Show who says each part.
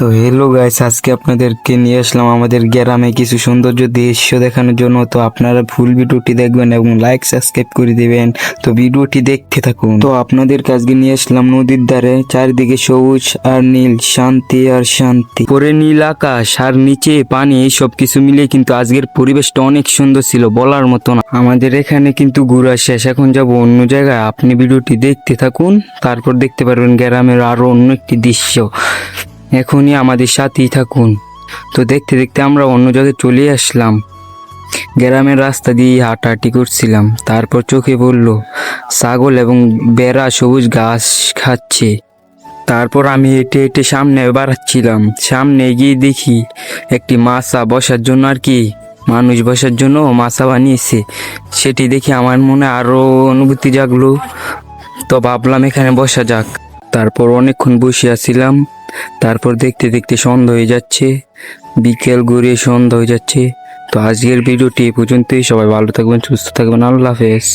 Speaker 1: তো hello guys আজকে আপনাদেরকে নিয়ে আসলাম আমাদের গ্রামে কিছু সৌন্দর্য দৃশ্য দেখানোর জন্য। তো আপনারা ফুল ভিডিওটি দেখবেন এবং লাইক সাবস্ক্রাইব করে দিবেন। তো ভিডিওটি দেখতে থাকুন। তো আপনাদের আজকে নিয়ে আসলাম নদীর ধারে, চারিদিকে সবুজ আর নীল, শান্তি আর শান্তি। পরে নীল আকাশ আর নিচে পানি, এই সব কিছু মিলিয়ে কিন্তু আজকের পরিবেশটা অনেক সুন্দর ছিল, বলার মতো না। আমাদের এখানে কিন্তু ঘোরা শেষ, এখন যাব অন্য জায়গায়। আপনি ভিডিওটি দেখতে থাকুন, তারপর দেখতে পারবেন গ্রামের আরও অন্য একটি দৃশ্য। এখনই আমাদের সাথেই থাকুন। তো দেখতে দেখতে আমরা অন্য জায়গায় চলে আসলাম। গ্রামের রাস্তা দিয়ে হাঁটাহাঁটি করছিলাম। তারপর চোখে পড়ল, ছাগল এবং বেড়া সবুজ ঘাস খাচ্ছে। তারপর আমি হেঁটে হেঁটে সামনে বাড়াচ্ছিলাম। সামনে গিয়ে দেখি একটি মাছা বসার জন্য আর কি, মানুষ বসার জন্য মাছা বানিয়েছে। সেটি দেখে আমার মনে আরও অনুভূতি জাগলো। তো ভাবলাম এখানে বসা যাক। তারপর অনেকক্ষণ বসিয়াছিলাম তারপর দেখতে দেখতে সন্ধ্যা হয়ে যাচ্ছে। বিকেল ঘুরে সন্ধ্যা হয়ে যাচ্ছে। তো আজকের ভিডিওটি এই পর্যন্তই। সবাই ভালো থাকবেন, সুস্থ থাকবেন। আল্লাহ হাফেজ।